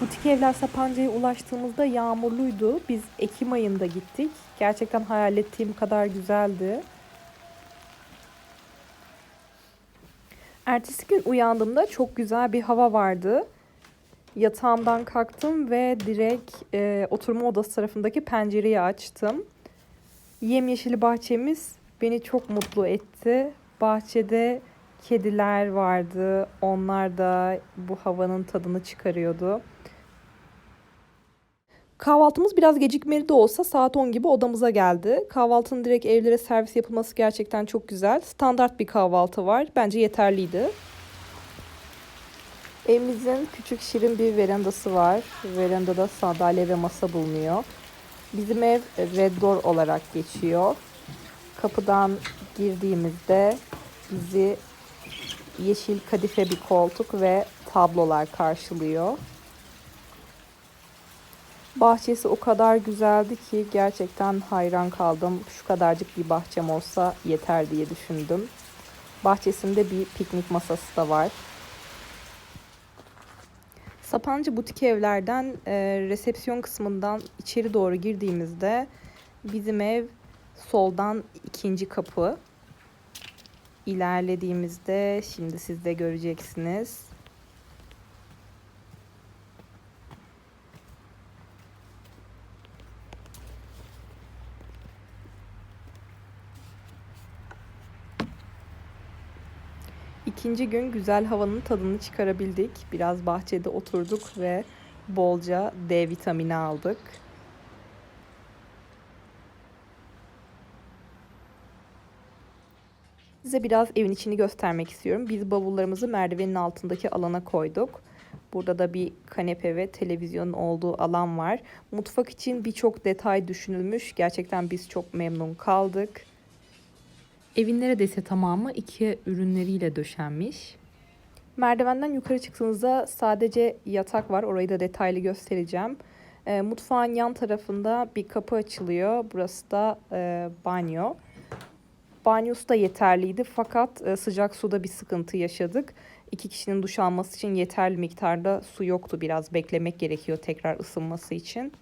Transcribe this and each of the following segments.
Butik evler Sapanca'ya ulaştığımızda yağmurluydu. Biz Ekim ayında gittik. Gerçekten hayal ettiğim kadar güzeldi. Ertesi gün uyandığımda çok güzel bir hava vardı. Yatağımdan kalktım ve direkt e, oturma odası tarafındaki pencereyi açtım. Yemyeşil bahçemiz beni çok mutlu etti. Bahçede kediler vardı. Onlar da bu havanın tadını çıkarıyordu. Kahvaltımız biraz gecikmeli de olsa saat 10 gibi odamıza geldi. Kahvaltının direkt evlere servis yapılması gerçekten çok güzel. Standart bir kahvaltı var. Bence yeterliydi. Evimizin küçük şirin bir verandası var. Verandada sandalye ve masa bulunuyor. Bizim ev Red Door olarak geçiyor. Kapıdan girdiğimizde bizi yeşil kadife bir koltuk ve tablolar karşılıyor. Bahçesi o kadar güzeldi ki gerçekten hayran kaldım. Şu kadarcık bir bahçem olsa yeter diye düşündüm. Bahçesinde bir piknik masası da var. Sapancı butik evlerden e, resepsiyon kısmından içeri doğru girdiğimizde bizim ev soldan ikinci kapı. İlerlediğimizde şimdi siz de göreceksiniz. İkinci gün güzel havanın tadını çıkarabildik. Biraz bahçede oturduk ve bolca D vitamini aldık. Size biraz evin içini göstermek istiyorum. Biz bavullarımızı merdivenin altındaki alana koyduk. Burada da bir kanepe ve televizyonun olduğu alan var. Mutfak için birçok detay düşünülmüş. Gerçekten biz çok memnun kaldık. Evin neredeyse tamamı IKEA ürünleriyle döşenmiş. Merdivenden yukarı çıktığınızda sadece yatak var. Orayı da detaylı göstereceğim. E, mutfağın yan tarafında bir kapı açılıyor. Burası da e, banyo. Banyosu da yeterliydi fakat e, sıcak suda bir sıkıntı yaşadık. İki kişinin duş alması için yeterli miktarda su yoktu. Biraz beklemek gerekiyor tekrar ısınması için.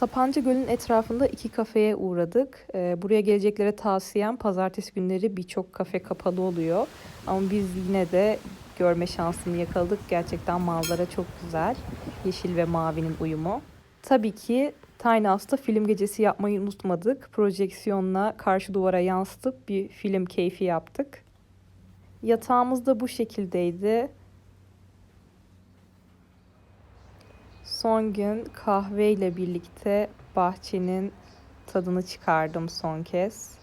Sapanca Gölü'nün etrafında iki kafeye uğradık. Ee, buraya geleceklere tavsiyem pazartesi günleri birçok kafe kapalı oluyor. Ama biz yine de görme şansını yakaladık. Gerçekten manzara çok güzel. Yeşil ve mavinin uyumu. Tabii ki Tiny House'da film gecesi yapmayı unutmadık. Projeksiyonla karşı duvara yansıtıp bir film keyfi yaptık. Yatağımız da bu şekildeydi. Son gün kahveyle birlikte bahçenin tadını çıkardım son kez.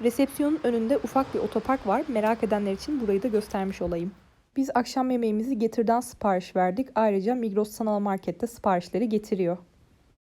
Resepsiyonun önünde ufak bir otopark var. Merak edenler için burayı da göstermiş olayım. Biz akşam yemeğimizi Getir'den sipariş verdik. Ayrıca Migros Sanal Market'te siparişleri getiriyor.